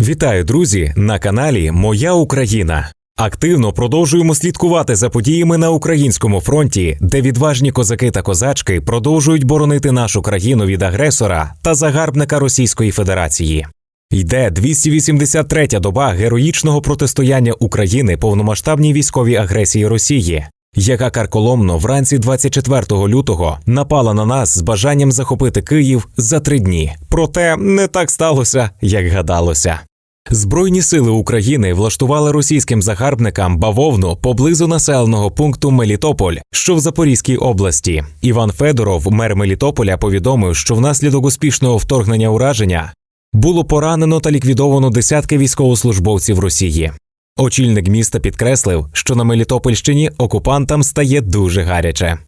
Вітаю, друзі, на каналі Моя Україна. Активно продовжуємо слідкувати за подіями на українському фронті, де відважні козаки та козачки продовжують боронити нашу країну від агресора та загарбника Російської Федерації. Йде 283-я доба героїчного протистояння України повномасштабній військовій агресії Росії, яка карколомно вранці 24 лютого напала на нас з бажанням захопити Київ за три дні. Проте не так сталося, як гадалося. Збройні сили України влаштували російським загарбникам бавовну поблизу населеного пункту Мелітополь, що в Запорізькій області. Іван Федоров, мер Мелітополя, повідомив, що внаслідок успішного вторгнення ураження було поранено та ліквідовано десятки військовослужбовців Росії. Очільник міста підкреслив, що на Мелітопольщині окупантам стає дуже гаряче.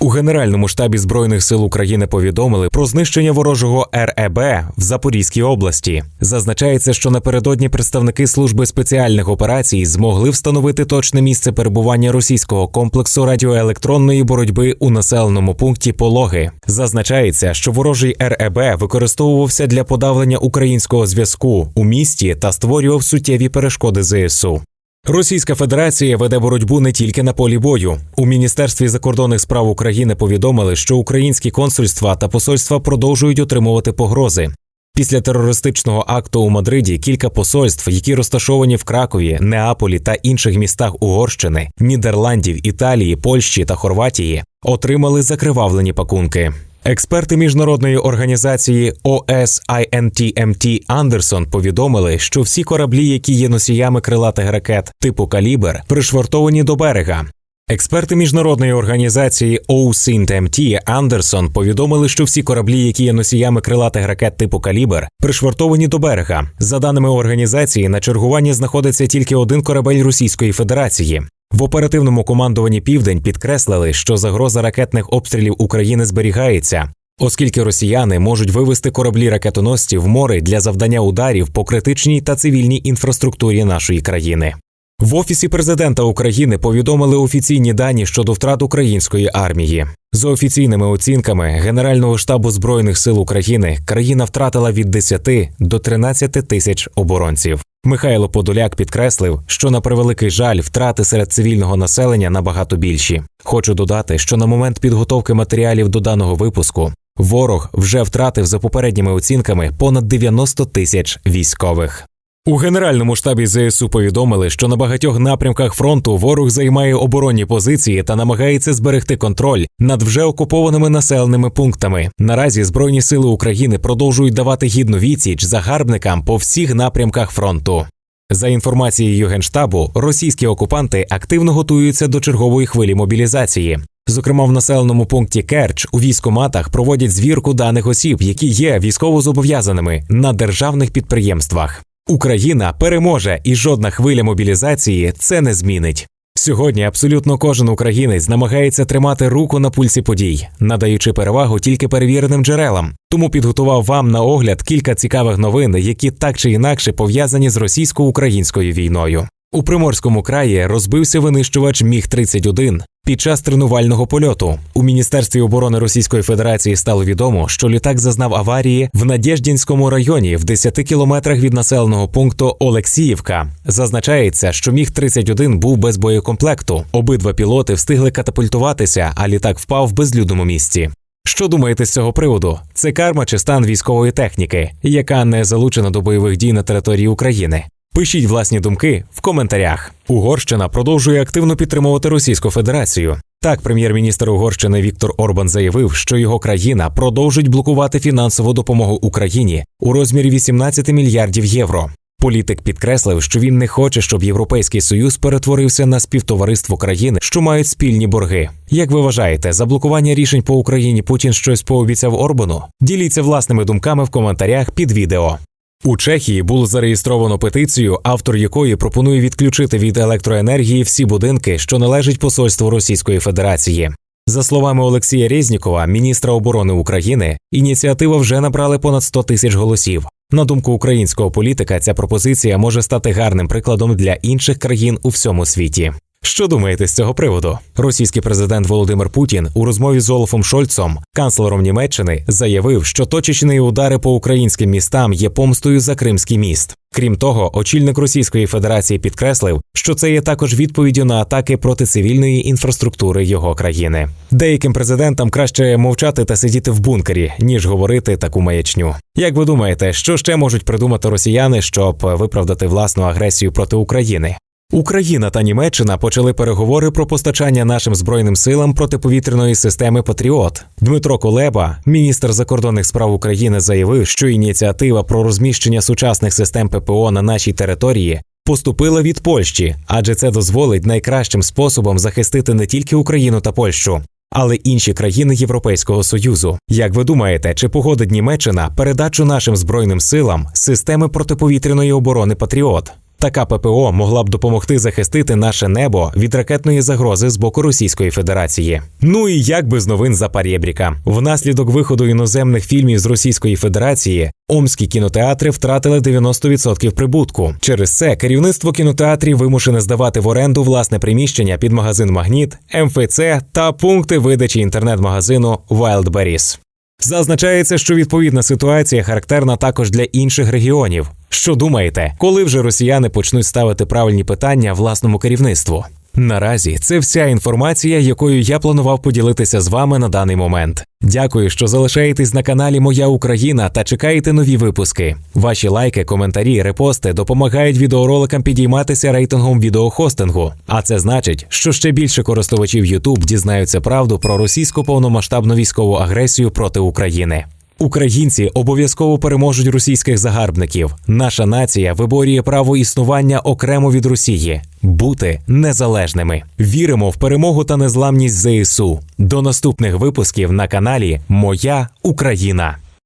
У Генеральному штабі Збройних сил України повідомили про знищення ворожого РЕБ в Запорізькій області. Зазначається, що напередодні представники служби спеціальних операцій змогли встановити точне місце перебування російського комплексу радіоелектронної боротьби у населеному пункті Пологи. Зазначається, що ворожий РЕБ використовувався для подавлення українського зв'язку у місті та створював суттєві перешкоди ЗСУ. Російська Федерація веде боротьбу не тільки на полі бою. У Міністерстві закордонних справ України повідомили, що українські консульства та посольства продовжують отримувати погрози. Після терористичного акту у Мадриді кілька посольств, які розташовані в Кракові, Неаполі та інших містах Угорщини, Нідерландів, Італії, Польщі та Хорватії, отримали закривавлені пакунки. Експерти міжнародної організації OSINTMT Андерсон повідомили, що всі кораблі, які є носіями крилатих ракет типу Калібр, пришвартовані до берега. Експерти міжнародної організації OSINTMT Андерсон повідомили, що всі кораблі, які є носіями крилатих ракет типу Калібр, пришвартовані до берега. За даними організації, на чергуванні знаходиться тільки один корабель Російської Федерації. В оперативному командуванні Південь підкреслили, що загроза ракетних обстрілів України зберігається, оскільки росіяни можуть вивести кораблі ракетоносців в море для завдання ударів по критичній та цивільній інфраструктурі нашої країни. В офісі президента України повідомили офіційні дані щодо втрат української армії. За офіційними оцінками Генерального штабу збройних сил України країна втратила від 10 до 13 тисяч оборонців. Михайло Подоляк підкреслив, що на превеликий жаль втрати серед цивільного населення набагато більші. Хочу додати, що на момент підготовки матеріалів до даного випуску ворог вже втратив за попередніми оцінками понад 90 тисяч військових. У генеральному штабі ЗСУ повідомили, що на багатьох напрямках фронту ворог займає оборонні позиції та намагається зберегти контроль над вже окупованими населеними пунктами. Наразі збройні сили України продовжують давати гідну відсіч загарбникам по всіх напрямках фронту. За інформацією генштабу, російські окупанти активно готуються до чергової хвилі мобілізації. Зокрема, в населеному пункті Керч у військоматах проводять звірку даних осіб, які є військовозобов'язаними на державних підприємствах. Україна переможе, і жодна хвиля мобілізації це не змінить. Сьогодні абсолютно кожен українець намагається тримати руку на пульсі подій, надаючи перевагу тільки перевіреним джерелам. Тому підготував вам на огляд кілька цікавих новин, які так чи інакше пов'язані з російсько-українською війною. У Приморському краї розбився винищувач Міг 31 під час тренувального польоту. У міністерстві оборони Російської Федерації стало відомо, що літак зазнав аварії в Надєждінському районі в 10 кілометрах від населеного пункту Олексіївка. Зазначається, що Міг 31 був без боєкомплекту. Обидва пілоти встигли катапультуватися, а літак впав в безлюдному місці. Що думаєте з цього приводу? Це карма чи стан військової техніки, яка не залучена до бойових дій на території України? Пишіть власні думки в коментарях. Угорщина продовжує активно підтримувати Російську Федерацію. Так, прем'єр-міністр Угорщини Віктор Орбан заявив, що його країна продовжить блокувати фінансову допомогу Україні у розмірі 18 мільярдів євро. Політик підкреслив, що він не хоче, щоб Європейський Союз перетворився на співтовариство країн, що мають спільні борги. Як ви вважаєте, за блокування рішень по Україні Путін щось пообіцяв Орбану? Діліться власними думками в коментарях під відео. У Чехії було зареєстровано петицію, автор якої пропонує відключити від електроенергії всі будинки, що належать посольству Російської Федерації. За словами Олексія Резнікова, міністра оборони України, ініціатива вже набрали понад 100 тисяч голосів. На думку українського політика, ця пропозиція може стати гарним прикладом для інших країн у всьому світі. Що думаєте з цього приводу? Російський президент Володимир Путін у розмові з Олафом Шольцом, канцлером Німеччини, заявив, що точечні удари по українським містам є помстою за Кримський міст. Крім того, очільник Російської Федерації підкреслив, що це є також відповіддю на атаки проти цивільної інфраструктури його країни. Деяким президентам краще мовчати та сидіти в бункері, ніж говорити таку маячню. Як ви думаєте, що ще можуть придумати росіяни, щоб виправдати власну агресію проти України? Україна та Німеччина почали переговори про постачання нашим збройним силам протиповітряної системи Патріот. Дмитро Кулеба, міністр закордонних справ України, заявив, що ініціатива про розміщення сучасних систем ППО на нашій території поступила від Польщі, адже це дозволить найкращим способом захистити не тільки Україну та Польщу. Але інші країни Європейського союзу. Як ви думаєте, чи погодить Німеччина передачу нашим збройним силам системи протиповітряної оборони Патріот? Така ППО могла б допомогти захистити наше небо від ракетної загрози з боку Російської Федерації. Ну і як би з новин за Парєбріка. Внаслідок виходу іноземних фільмів з Російської Федерації омські кінотеатри втратили 90% прибутку. Через це керівництво кінотеатрів вимушене здавати в оренду власне приміщення під магазин Магніт, МФЦ та пункти видачі інтернет-магазину Wildberries. Зазначається, що відповідна ситуація характерна також для інших регіонів. Що думаєте, коли вже росіяни почнуть ставити правильні питання власному керівництву? Наразі це вся інформація, якою я планував поділитися з вами на даний момент. Дякую, що залишаєтесь на каналі Моя Україна та чекаєте нові випуски. Ваші лайки, коментарі, репости допомагають відеороликам підійматися рейтингом відеохостингу. А це значить, що ще більше користувачів YouTube дізнаються правду про російську повномасштабну військову агресію проти України. Українці обов'язково переможуть російських загарбників. Наша нація виборює право існування окремо від Росії, бути незалежними. Віримо в перемогу та незламність ЗСУ. До наступних випусків на каналі Моя Україна.